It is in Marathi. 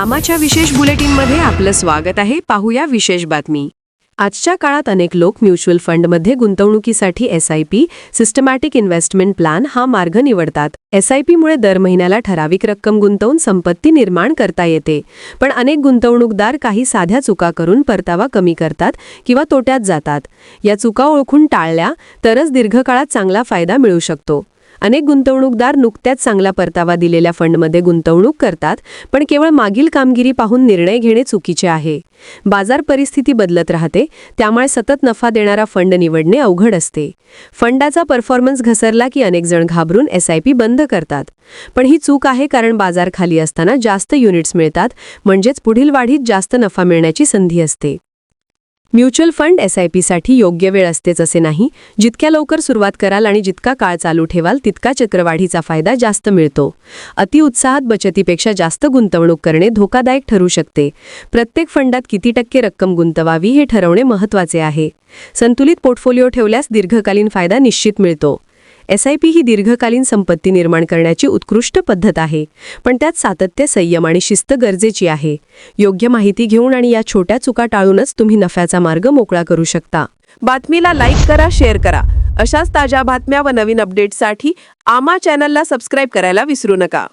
आमाच्या विशेष बुलेटिनमध्ये आपलं स्वागत आहे. पाहूया विशेष बातमी. आजच्या काळात अनेक लोक म्युच्युअल फंडमध्ये गुंतवणुकीसाठी S I P systematic investment plan हा मार्ग निवडतात. एस आय पीमुळे दर महिन्याला ठराविक रक्कम गुंतवून संपत्ती निर्माण करता येते. पण अनेक गुंतवणूकदार काही साध्या चुका करून परतावा कमी करतात किंवा तोट्यात जातात. या चुका ओळखून टाळल्या तरच दीर्घकाळात चांगला फायदा मिळू शकतो. अनेक गुंतवणूकदार नुकत्याच चांगला परतावा दिलेल्या फंडमध्ये गुंतवणूक करतात पण केवळ मागील कामगिरी पाहून निर्णय घेणे चुकीचे आहे. बाजार परिस्थिती बदलत राहते त्यामुळे सतत नफा देणारा फंड निवडणे अवघड असते. फंडाचा परफॉर्मन्स घसरला की अनेक जण घाबरून एस आय पी बंद करतात. पण ही चूक आहे कारण बाजार खाली असताना जास्त युनिट्स मिळतात म्हणजेच पुढील वाढीत जास्त नफा मिळण्याची संधी असते. म्युच्युअल फंड एस आय पीसाठी योग्य वेळ असतेच असे नाही. जितक्या लवकर सुरुवात कराल आणि जितका काळ चालू ठेवाल तितका चक्रवाढीचा फायदा जास्त मिळतो. अतिउत्साहात बचतीपेक्षा जास्त गुंतवणूक करणे धोकादायक ठरू शकते. प्रत्येक फंडात किती टक्के रक्कम गुंतवावी हे ठरवणे महत्त्वाचे आहे. संतुलित पोर्टफोलिओ ठेवल्यास दीर्घकालीन फायदा निश्चित मिळतो. एस आय पी ही दीर्घकालीन संपत्ती निर्माण करण्याची उत्कृष्ट पद्धत आहे पण त्यात सातत्य संयम आणि शिस्त गरजेची आहे. योग्य माहिती घेऊन आणि या छोट्या चुका टाळूनच तुम्ही नफ्याचा मार्ग मोकळा करू शकता. बातमीला लाईक करा शेअर करा. अशाच ताज्या बातम्या व नवीन अपडेट्ससाठी आमा चॅनलला सबस्क्राईब करायला विसरू नका.